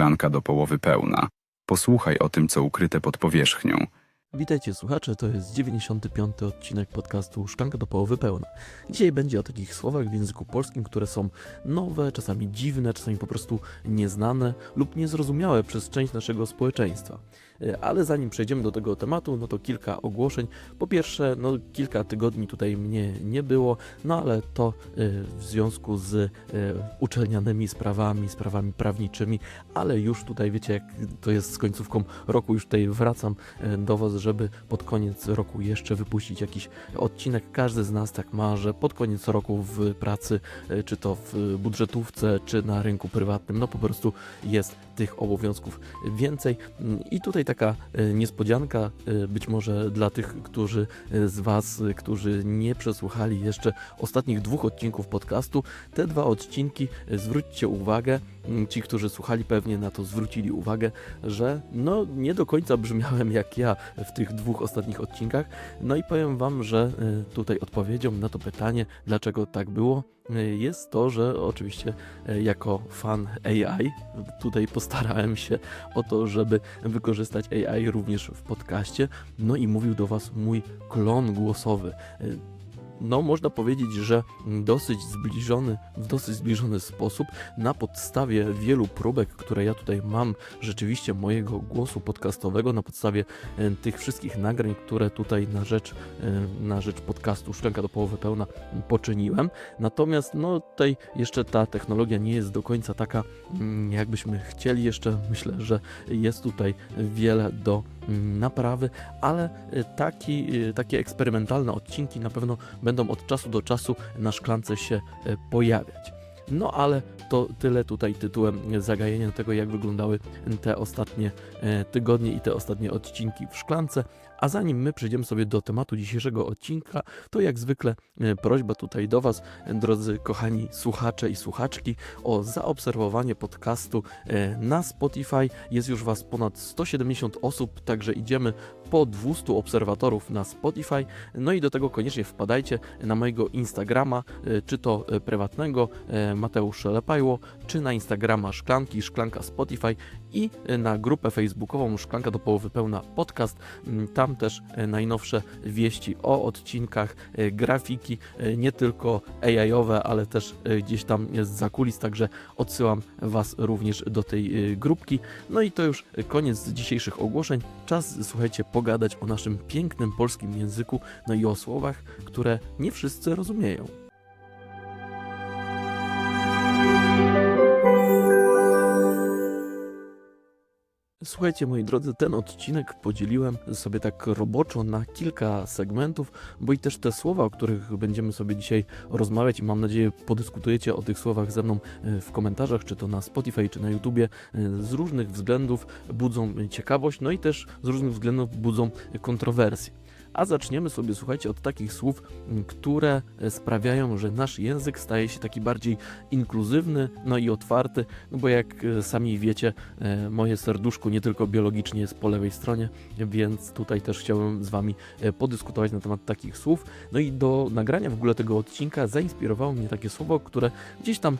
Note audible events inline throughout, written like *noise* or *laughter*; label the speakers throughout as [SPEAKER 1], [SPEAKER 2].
[SPEAKER 1] Szklanka do połowy pełna. Posłuchaj o tym, co ukryte pod powierzchnią.
[SPEAKER 2] Witajcie słuchacze, to jest 95. odcinek podcastu Szklanka do połowy pełna. Dzisiaj będzie o takich słowach w języku polskim, które są nowe, czasami dziwne, czasami po prostu nieznane lub niezrozumiałe przez część naszego społeczeństwa. Ale zanim przejdziemy do tego tematu, no to kilka ogłoszeń. Po pierwsze, no kilka tygodni tutaj mnie nie było, no ale to e, w związku z e, uczelnianymi sprawami, sprawami prawniczymi, ale już tutaj wiecie, jak to jest z końcówką roku, już tutaj wracam e, do Was, żeby pod koniec roku jeszcze wypuścić jakiś odcinek. Każdy z nas tak ma, że pod koniec roku w pracy, czy to w budżetówce, czy na rynku prywatnym, no po prostu jest tych obowiązków więcej. I tutaj taka e, niespodzianka, e, być może dla tych, którzy e, z Was, którzy nie przesłuchali jeszcze ostatnich dwóch odcinków podcastu, te dwa odcinki, zwróćcie uwagę, ci, którzy słuchali pewnie na to zwrócili uwagę, że no nie do końca brzmiałem jak ja w tych dwóch ostatnich odcinkach. No i powiem Wam, że e, tutaj odpowiedzią na to pytanie, dlaczego tak było, e, jest to, że oczywiście e, jako fan AI tutaj postarałem się o to, żeby wykorzystać AI również w podcaście. No i mówił do Was mój klon głosowy. No, można powiedzieć, że dosyć zbliżony, w dosyć zbliżony sposób, na podstawie wielu próbek, które ja tutaj mam, rzeczywiście mojego głosu podcastowego, na podstawie e, tych wszystkich nagrań, które tutaj na rzecz, e, na rzecz podcastu Szklanka do połowy pełna poczyniłem. Natomiast no tutaj jeszcze ta technologia nie jest do końca taka, jakbyśmy chcieli. Jeszcze myślę, że jest tutaj wiele do naprawy, ale e, taki, e, takie eksperymentalne odcinki na pewno będą od czasu do czasu na szklance się e, pojawiać. No ale to tyle tutaj tytułem zagajenia tego, jak wyglądały te ostatnie tygodnie i te ostatnie odcinki w szklance. A zanim my przejdziemy sobie do tematu dzisiejszego odcinka, to jak zwykle e, prośba tutaj do Was, e, drodzy kochani słuchacze i słuchaczki, o zaobserwowanie podcastu e, na Spotify. Jest już Was ponad 170 osób, także idziemy po 200 obserwatorów na Spotify. No i do tego koniecznie wpadajcie na mojego Instagrama, czy to prywatnego Mateusz Lepajło, czy na Instagrama Szklanki, Szklanka Spotify i na grupę facebookową Szklanka do połowy pełna podcast. Mm, Tam też e, najnowsze wieści o odcinkach, e, grafiki, e, nie tylko AI-owe, ale też gdzieś tam jest za kulis, także odsyłam Was również do tej grupki. No i to już koniec dzisiejszych ogłoszeń. Czas, słuchajcie, pogadać o naszym pięknym polskim języku, no i o słowach, które nie wszyscy rozumieją. Słuchajcie, moi drodzy, ten odcinek podzieliłem sobie tak roboczo na kilka segmentów, bo i też te słowa, o których będziemy sobie dzisiaj rozmawiać i mam nadzieję podyskutujecie o tych słowach ze mną e, w komentarzach, czy to na Spotify, czy na YouTubie, e, z różnych względów budzą ciekawość, no i też z różnych względów budzą kontrowersje. A zaczniemy sobie, słuchajcie, od takich słów, które e, sprawiają, że nasz język staje się taki bardziej inkluzywny, no i otwarty, no bo jak e, sami wiecie, e, moje serduszko nie tylko biologicznie jest po lewej stronie, więc tutaj też chciałem z Wami podyskutować na temat takich słów. No i do nagrania w ogóle tego odcinka zainspirowało mnie takie słowo, które gdzieś tam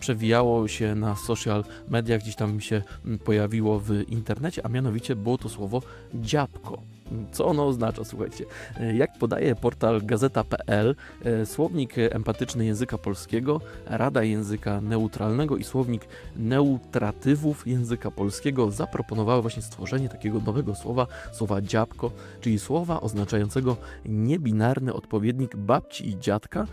[SPEAKER 2] przewijało się na social mediach, gdzieś tam mi się pojawiło w internecie, a mianowicie było to słowo dziabko. Co ono oznacza, słuchajcie? E, Jak podaje portal gazeta.pl, e, słownik empatyczny języka polskiego, Rada Języka Neutralnego i słownik neutratywów języka polskiego zaproponowały właśnie stworzenie takiego nowego słowa, słowa dziabko, czyli słowa oznaczającego niebinarny odpowiednik babci i dziadka,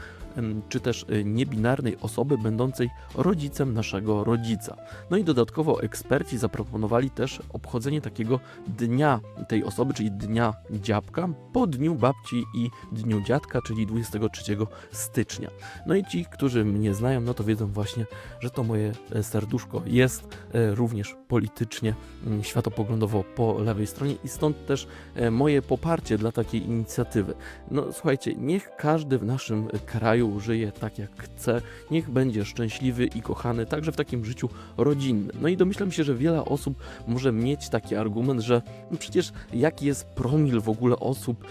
[SPEAKER 2] czy też e, niebinarnej osoby będącej rodzicem naszego rodzica. No i dodatkowo eksperci zaproponowali też obchodzenie takiego dnia tej osoby, czyli dnia dziabka, po dniu babci i dniu dziadka, czyli 23 stycznia. No i ci, którzy mnie znają, no to wiedzą właśnie, że to moje e, serduszko jest e, również politycznie, mm, światopoglądowo po lewej stronie i stąd też moje poparcie dla takiej inicjatywy. No słuchajcie, niech każdy w naszym kraju żyje tak jak chce, niech będzie szczęśliwy i kochany, także w takim życiu rodzinnym. No i domyślam się, że wiele osób może mieć taki argument, że no przecież jaki jest promil w ogóle osób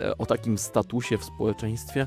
[SPEAKER 2] e, o takim statusie w społeczeństwie?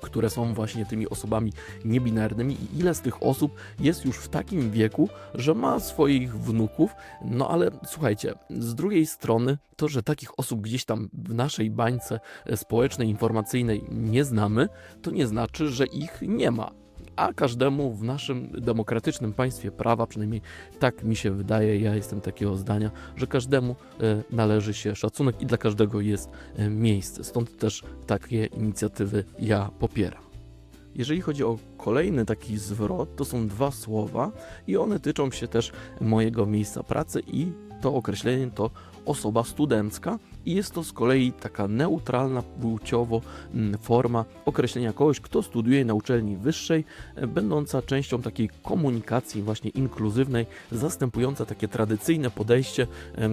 [SPEAKER 2] Które są właśnie tymi osobami niebinarnymi i ile z tych osób jest już w takim wieku, że ma swoich wnuków. No ale słuchajcie, z drugiej strony to, że takich osób gdzieś tam w naszej bańce e, społecznej, informacyjnej nie znamy, to nie znaczy, że ich nie ma. A każdemu w naszym demokratycznym państwie prawa, przynajmniej tak mi się wydaje, ja jestem takiego zdania, że każdemu e, należy się szacunek i dla każdego jest e, miejsce. Stąd też takie inicjatywy ja popieram. Jeżeli chodzi o kolejny taki zwrot, to są dwa słowa i one tyczą się też mojego miejsca pracy i to określenie to osoba studencka i jest to z kolei taka neutralna płciowo mm, forma określenia kogoś, kto studiuje na uczelni wyższej, e, będąca częścią takiej komunikacji właśnie inkluzywnej, zastępująca takie tradycyjne podejście,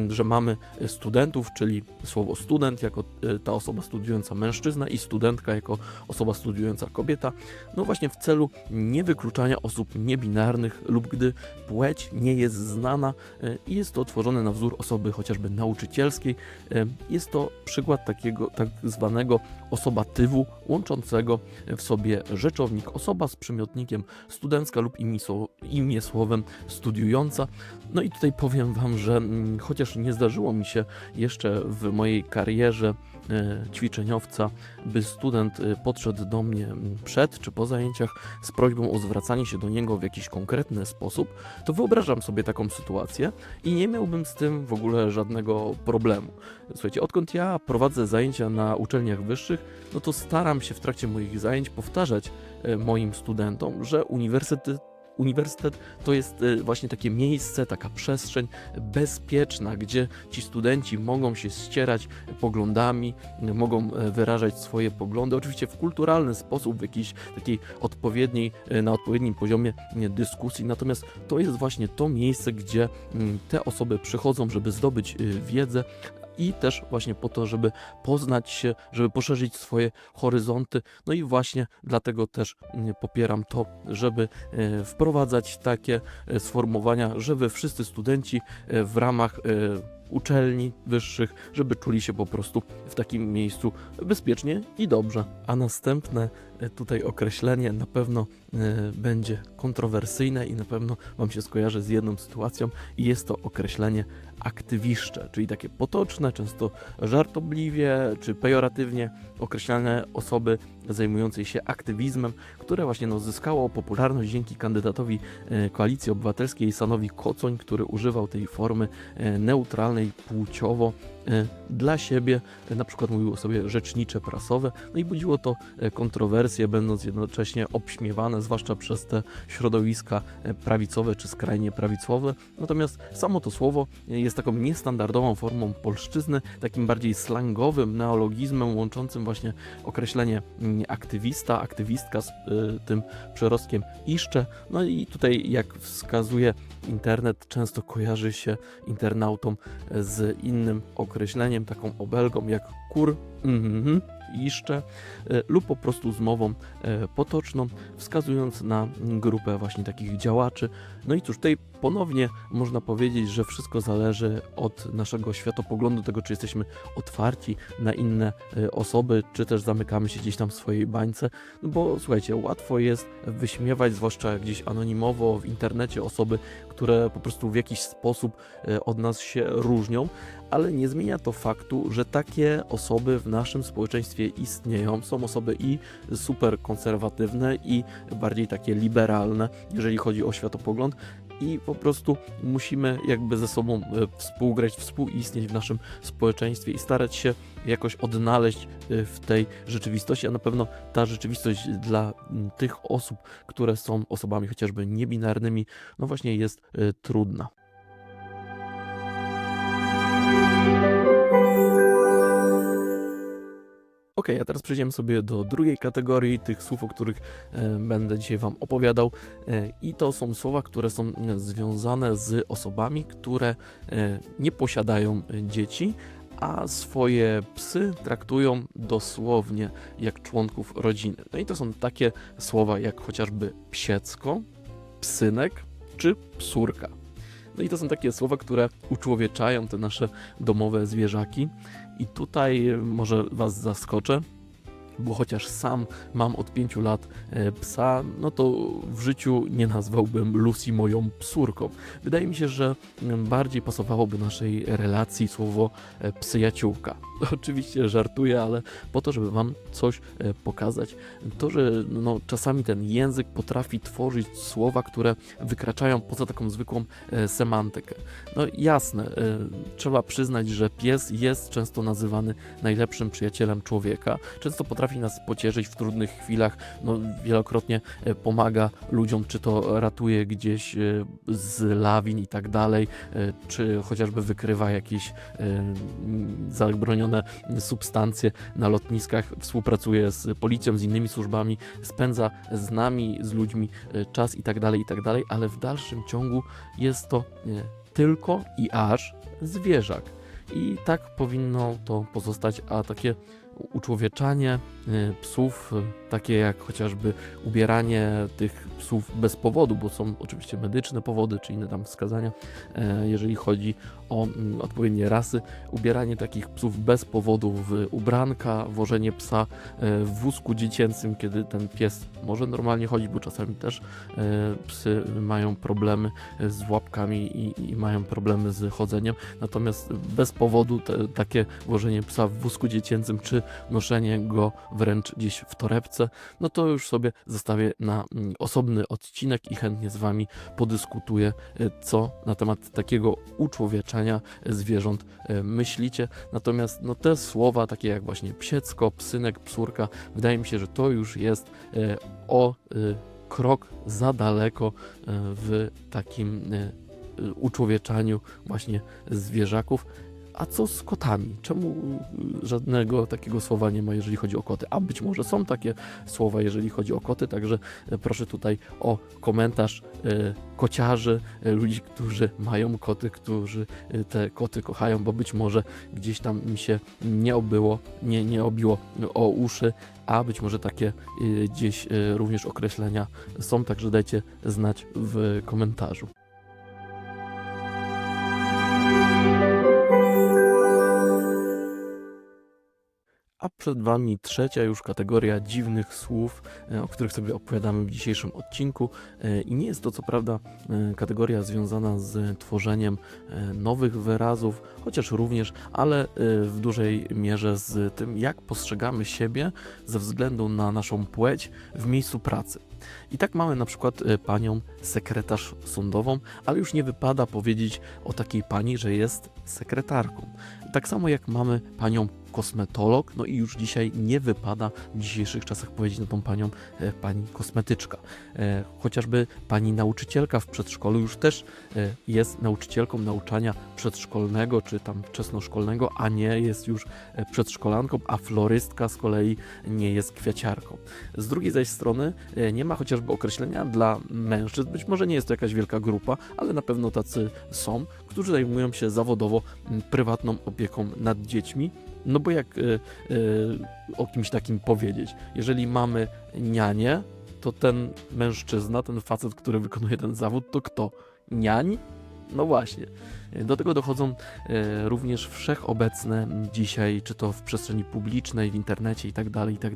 [SPEAKER 2] że mamy studentów, czyli słowo student jako e, ta osoba studiująca mężczyzna i studentka jako osoba studiująca kobieta, no właśnie w celu niewykluczania osób niebinarnych lub gdy płeć nie jest znana e, i jest to tworzone na wzór osoby chociażby nauczycielskiej. Jest to przykład takiego tak zwanego osobatywu łączącego w sobie rzeczownik osoba z przymiotnikiem studencka lub imię, imię słowem studiująca. No i tutaj powiem Wam, że mm, chociaż nie zdarzyło mi się jeszcze w mojej karierze e, ćwiczeniowca, by student e, podszedł do mnie mm, przed czy po zajęciach z prośbą o zwracanie się do niego w jakiś konkretny sposób, to wyobrażam sobie taką sytuację i nie miałbym z tym w ogóle żadnego problemu. Słuchajcie, odkąd ja prowadzę zajęcia na uczelniach wyższych, no to staram się w trakcie moich zajęć powtarzać e, moim studentom, że uniwersytet Uniwersytet to jest e, właśnie takie miejsce, taka przestrzeń bezpieczna, gdzie ci studenci mogą się ścierać poglądami, mogą e, wyrażać swoje poglądy, oczywiście w kulturalny sposób, w jakiejś takiej odpowiedniej, na odpowiednim poziomie dyskusji. Natomiast to jest właśnie to miejsce, gdzie mm, te osoby przychodzą, żeby zdobyć wiedzę. I też właśnie po to, żeby poznać się, żeby poszerzyć swoje horyzonty. No i właśnie dlatego też mm, popieram to, żeby e, wprowadzać takie e, sformułowania, żeby wszyscy studenci e, w ramach uczelni wyższych, żeby czuli się po prostu w takim miejscu bezpiecznie i dobrze. A następne e, tutaj określenie na pewno e, będzie kontrowersyjne i na pewno Wam się skojarzy z jedną sytuacją i jest to określenie aktywiszcze, czyli takie potoczne, często żartobliwie czy pejoratywnie określane osoby zajmującej się aktywizmem, które właśnie no, zyskało popularność dzięki kandydatowi e, Koalicji Obywatelskiej Sanowi Kocoń, który używał tej formy e, neutralnej płciowo dla siebie, e, na przykład mówił sobie rzecznicze prasowe, no i budziło to e, kontrowersje, będąc jednocześnie obśmiewane, zwłaszcza przez te środowiska e, prawicowe czy skrajnie prawicowe. Natomiast samo to słowo e, jest taką niestandardową formą polszczyzny, takim bardziej slangowym neologizmem łączącym właśnie określenie mm, aktywista, aktywistka z tym przerostkiem iszcze. No i tutaj, jak wskazuje internet, często kojarzy się internautom z innym określeniem, taką obelgą jak kur, mhm, iszcze, y, lub po prostu z mową e, potoczną, wskazując na grupę właśnie takich działaczy. No i cóż, tutaj ponownie można powiedzieć, że wszystko zależy od naszego światopoglądu, tego czy jesteśmy otwarci na inne e, osoby, czy też zamykamy się gdzieś tam w swojej bańce. No bo słuchajcie, łatwo jest wyśmiewać, zwłaszcza gdzieś anonimowo w internecie, osoby, które po prostu w jakiś sposób e, od nas się różnią, ale nie zmienia to faktu, że takie osoby w naszym społeczeństwie istnieją. Są osoby i super konserwatywne, i bardziej takie liberalne, jeżeli chodzi o światopogląd. I po prostu musimy jakby ze sobą e, współgrać, współistnieć w naszym społeczeństwie i starać się jakoś odnaleźć e, w tej rzeczywistości, a na pewno ta rzeczywistość dla tych osób, które są osobami chociażby niebinarnymi, no właśnie jest e, trudna. Ok, a teraz przejdziemy sobie do drugiej kategorii tych słów, o których e, będę dzisiaj Wam opowiadał. E, I to są słowa, które są e, związane z osobami, które nie posiadają dzieci, a swoje psy traktują dosłownie jak członków rodziny. No i to są takie słowa jak chociażby psiecko, psynek czy psurka. No i to są takie słowa, które uczłowieczają te nasze domowe zwierzaki. I tutaj może Was zaskoczę, bo chociaż sam mam od pięciu lat e, psa, no to w życiu nie nazwałbym Lucy moją psurką. Wydaje mi się, że mm, bardziej pasowałoby naszej relacji słowo e, przyjaciółka. *laughs* Oczywiście żartuję, ale po to, żeby wam coś e, pokazać, to, że no, czasami ten język potrafi tworzyć słowa, które wykraczają poza taką zwykłą semantykę. No jasne, trzeba przyznać, że pies jest często nazywany najlepszym przyjacielem człowieka. Często potrafi nas pocieszyć w trudnych chwilach, no, wielokrotnie e, pomaga ludziom, czy to ratuje gdzieś e, z lawin i tak dalej, e, czy chociażby wykrywa jakieś zabronione substancje na lotniskach, współpracuje z policją, z innymi służbami, spędza z nami, z ludźmi czas i tak dalej, i tak dalej, ale w dalszym ciągu jest to tylko i aż zwierzak. I tak powinno to pozostać, a takie uczłowieczanie psów, y, takie jak chociażby ubieranie tych psów bez powodu, bo są oczywiście medyczne powody czy inne tam wskazania, e, jeżeli chodzi o mm, odpowiednie rasy, ubieranie takich psów bez powodu w ubranka, wożenie psa e, w wózku dziecięcym, kiedy ten pies może normalnie chodzić, bo czasami też e, psy mają problemy z łapkami i, i mają problemy z chodzeniem, natomiast bez powodu te, takie wożenie psa w wózku dziecięcym, czy noszenie go wręcz gdzieś w torebce, no to już sobie zostawię na mm, osobny odcinek i chętnie z Wami podyskutuję, e, co na temat takiego uczłowieczania zwierząt e, myślicie. Natomiast no, te słowa, takie jak właśnie psiecko, psynek, psurka, wydaje mi się, że to już jest e, o e, krok za daleko e, w takim e, e, uczłowieczaniu właśnie zwierzaków. A co z kotami? Czemu y, żadnego takiego słowa nie ma, jeżeli chodzi o koty? A być może są takie słowa, jeżeli chodzi o koty, także e, proszę tutaj o komentarz e, kociarzy, e, ludzi, którzy mają koty, którzy te koty kochają, bo być może gdzieś tam mi się nie obyło, nie, nie obiło o uszy, a być może takie gdzieś również określenia są, także dajcie znać w komentarzu. Przed Wami trzecia już kategoria dziwnych słów, e, o których sobie opowiadamy w dzisiejszym odcinku. E, I nie jest to co prawda e, kategoria związana z tworzeniem nowych wyrazów, chociaż również, ale w dużej mierze z tym, jak postrzegamy siebie ze względu na naszą płeć w miejscu pracy. I tak mamy na przykład panią sekretarz sądową, ale już nie wypada powiedzieć o takiej pani, że jest sekretarką. Tak samo jak mamy panią kosmetolog, no i już dzisiaj nie wypada w dzisiejszych czasach powiedzieć na tą panią e, pani kosmetyczka. E, chociażby pani nauczycielka w przedszkolu już też e, jest nauczycielką nauczania przedszkolnego czy tam wczesnoszkolnego, a nie jest już przedszkolanką, a florystka z kolei nie jest kwiaciarką. Z drugiej zaś strony nie ma chociażby określenia dla mężczyzn, być może nie jest to jakaś wielka grupa, ale na pewno tacy są, którzy zajmują się zawodowo prywatną opieką nad dziećmi. No bo jak e, e, o kimś takim powiedzieć? Jeżeli mamy nianię, to ten mężczyzna, ten facet, który wykonuje ten zawód, to kto? Niań? No właśnie. Do tego dochodzą e, również wszechobecne dzisiaj, czy to w przestrzeni publicznej, w internecie i tak dalej, i tak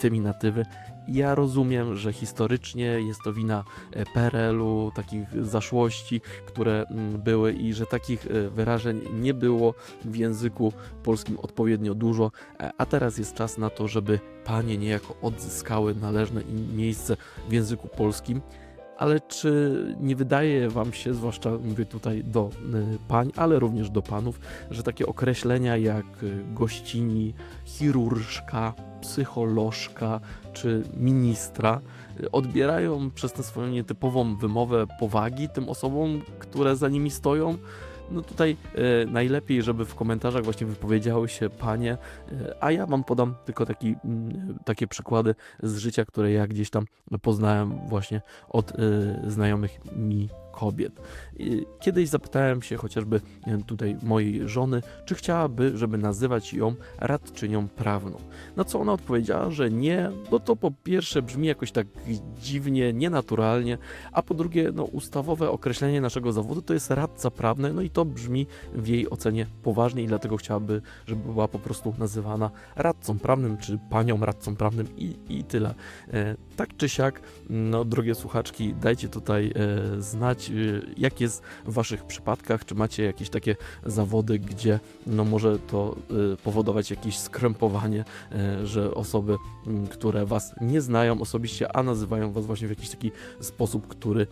[SPEAKER 2] feminatywy. Ja rozumiem, że historycznie jest to wina e, PRL-u, takich zaszłości, które mm, były i że takich e, wyrażeń nie było w języku polskim odpowiednio dużo, a teraz jest czas na to, żeby panie niejako odzyskały należne im miejsce w języku polskim. Ale czy nie wydaje Wam się, zwłaszcza mówię tutaj do y, pań, ale również do panów, że takie określenia jak y, gościni, chirurżka, psycholożka czy ministra y, odbierają przez tę swoją nietypową wymowę powagi tym osobom, które za nimi stoją? No tutaj e, najlepiej, żeby w komentarzach właśnie wypowiedziały się panie, e, a ja wam podam tylko taki, mm, takie przykłady z życia, które ja gdzieś tam poznałem właśnie od e, znajomych mi kobiet. Kiedyś zapytałem się chociażby e, tutaj mojej żony, czy chciałaby, żeby nazywać ją radczynią prawną. Na co ona odpowiedziała, że nie, bo to po pierwsze brzmi jakoś tak dziwnie, nienaturalnie, a po drugie, no, ustawowe określenie naszego zawodu to jest radca prawny, no i to brzmi w jej ocenie poważnie i dlatego chciałaby, żeby była po prostu nazywana radcą prawnym, czy panią radcą prawnym i, i tyle. E, tak czy siak, no, drogie słuchaczki, dajcie tutaj e, znać, e, jak jest w waszych przypadkach, czy macie jakieś takie zawody, gdzie no, może to e, powodować jakieś skrępowanie, e, że osoby, m, które was nie znają osobiście, a nazywają was właśnie w jakiś taki sposób, który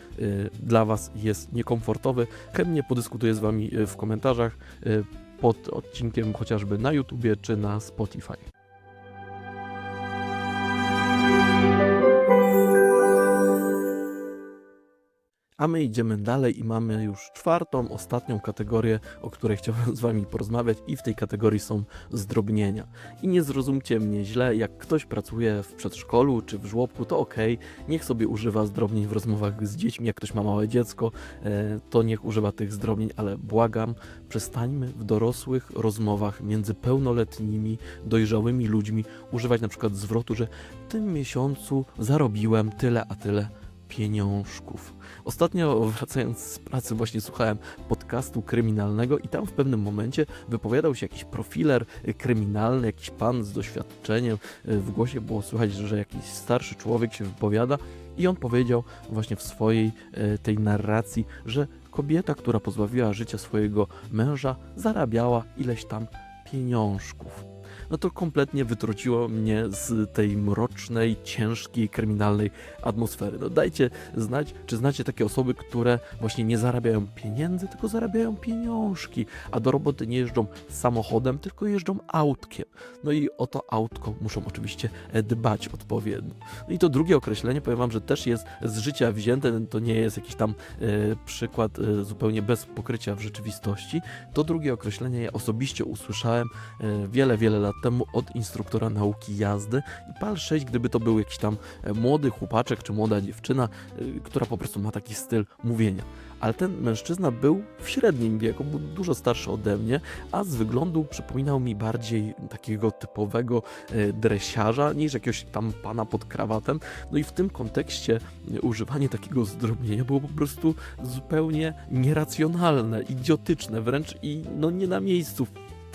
[SPEAKER 2] dla was jest niekomfortowy. Chętnie podyskutuję z wami w komentarzach pod odcinkiem chociażby na YouTubie czy na Spotify. A my idziemy dalej i mamy już czwartą, ostatnią kategorię, o której *laughs* chciałbym z Wami porozmawiać, i w tej kategorii są zdrobnienia. I nie zrozumcie mnie źle, jak ktoś pracuje w przedszkolu czy w żłobku, to okej, niech sobie używa zdrobnień w rozmowach z dziećmi, jak ktoś ma małe dziecko, e, to niech używa tych zdrobnień, ale błagam, przestańmy w dorosłych rozmowach między pełnoletnimi, dojrzałymi ludźmi używać na przykład zwrotu, że w tym miesiącu zarobiłem tyle a tyle pieniążków. Ostatnio wracając z pracy właśnie słuchałem podcastu kryminalnego i tam w pewnym momencie wypowiadał się jakiś profiler kryminalny, jakiś pan z doświadczeniem. W głosie było słychać, że jakiś starszy człowiek się wypowiada i on powiedział właśnie w swojej y, tej narracji, że kobieta, która pozbawiła życia swojego męża, zarabiała ileś tam pieniążków no to kompletnie wytrąciło mnie z tej mrocznej, ciężkiej, kryminalnej atmosfery. No dajcie znać, czy znacie takie osoby, które właśnie nie zarabiają pieniędzy, tylko zarabiają pieniążki, a do roboty nie jeżdżą samochodem, tylko jeżdżą autkiem. No i o to autko muszą oczywiście e, dbać odpowiednio. No i to drugie określenie, powiem wam, że też jest z życia wzięte, to nie jest jakiś tam e, przykład e, zupełnie bez pokrycia w rzeczywistości. To drugie określenie ja osobiście usłyszałem wiele, wiele lat temu od instruktora nauki jazdy i pal 6, gdyby to był jakiś tam e, młody chłopaczek czy młoda dziewczyna, e, która po prostu ma taki styl mówienia. Ale ten mężczyzna był w średnim wieku, był dużo starszy ode mnie, a z wyglądu przypominał mi bardziej takiego typowego e, dresiarza niż jakiegoś tam pana pod krawatem. No i w tym kontekście używanie takiego zdrobnienia było po prostu zupełnie nieracjonalne, idiotyczne wręcz i no nie na miejscu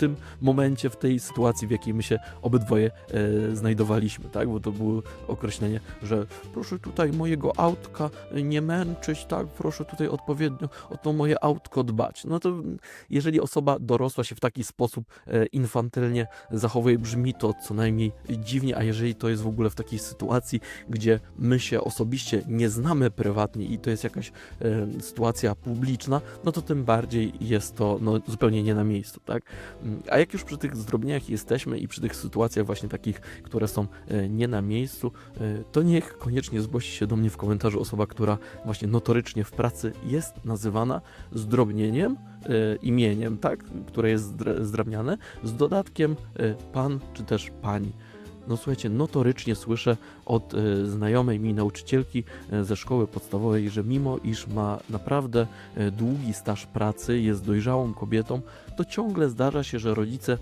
[SPEAKER 2] tym momencie, w tej sytuacji, w jakiej my się obydwoje e, znajdowaliśmy, tak? Bo to było określenie, że proszę tutaj mojego autka nie męczyć, tak? Proszę tutaj odpowiednio o to moje autko dbać. No to jeżeli osoba dorosła się w taki sposób e, infantylnie zachowuje, brzmi to co najmniej dziwnie, a jeżeli to jest w ogóle w takiej sytuacji, gdzie my się osobiście nie znamy prywatnie i to jest jakaś e, sytuacja publiczna, no to tym bardziej jest to no, zupełnie nie na miejscu, tak? A jak już przy tych zdrobnieniach jesteśmy i przy tych sytuacjach właśnie takich, które są e, nie na miejscu, e, to niech koniecznie zgłosi się do mnie w komentarzu osoba, która właśnie notorycznie w pracy jest nazywana zdrobnieniem, e, imieniem, tak, które jest zdra- zdrabniane, z dodatkiem pan czy też pani. No słuchajcie, notorycznie słyszę od e, znajomej mi nauczycielki e, ze szkoły podstawowej, że mimo iż ma naprawdę e, długi staż pracy, jest dojrzałą kobietą, to ciągle zdarza się, że rodzice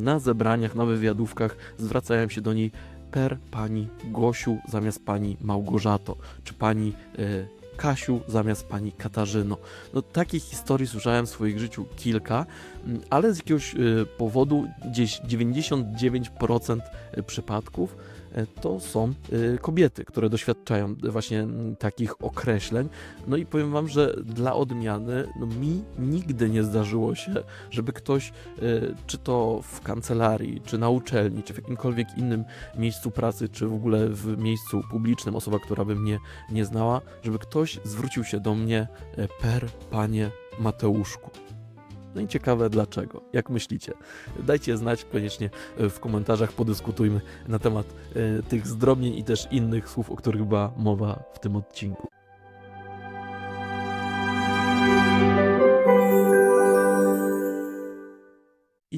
[SPEAKER 2] na zebraniach, na wywiadówkach zwracają się do niej per pani Gosiu zamiast pani Małgorzato, czy pani Kasiu zamiast pani Katarzyno. No takich historii słyszałem w swoim życiu kilka, mm, ale z jakiegoś e, powodu gdzieś 99% przypadków e, to są e, kobiety, które doświadczają właśnie takich określeń. No i powiem wam, że dla odmiany no mi nigdy nie zdarzyło się, żeby ktoś, e, czy to w kancelarii, czy na uczelni, czy w jakimkolwiek innym miejscu pracy, czy w ogóle w miejscu publicznym, osoba, która by mnie nie znała, żeby ktoś zwrócił się do mnie e, per panie Mateuszku. No i ciekawe dlaczego. Jak myślicie? Dajcie znać koniecznie e, w komentarzach, podyskutujmy na temat e, tych zdrobnień i też innych słów, o których była mowa w tym odcinku.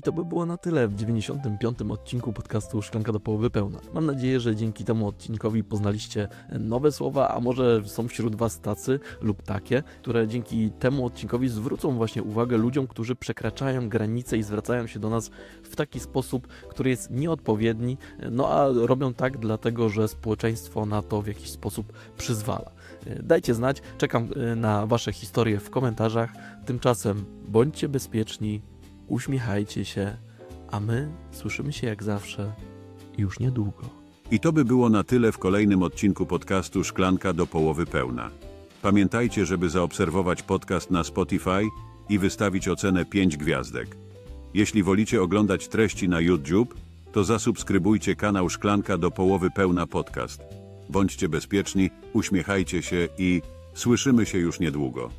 [SPEAKER 2] I to by było na tyle w 95. odcinku podcastu Szklanka do połowy pełna. Mam nadzieję, że dzięki temu odcinkowi poznaliście nowe słowa, a może są wśród Was tacy lub takie, które dzięki temu odcinkowi zwrócą właśnie uwagę ludziom, którzy przekraczają granice i zwracają się do nas w taki sposób, który jest nieodpowiedni, no a robią tak dlatego, że społeczeństwo na to w jakiś sposób przyzwala. Dajcie znać, czekam e, na Wasze historie w komentarzach. Tymczasem bądźcie bezpieczni, uśmiechajcie się, a my słyszymy się jak zawsze już niedługo.
[SPEAKER 3] I to by było na tyle w kolejnym odcinku podcastu Szklanka do połowy pełna. Pamiętajcie, żeby zaobserwować podcast na Spotify i wystawić ocenę 5 gwiazdek. Jeśli wolicie oglądać treści na YouTube, to zasubskrybujcie kanał Szklanka do połowy pełna podcast. Bądźcie bezpieczni, uśmiechajcie się i słyszymy się już niedługo.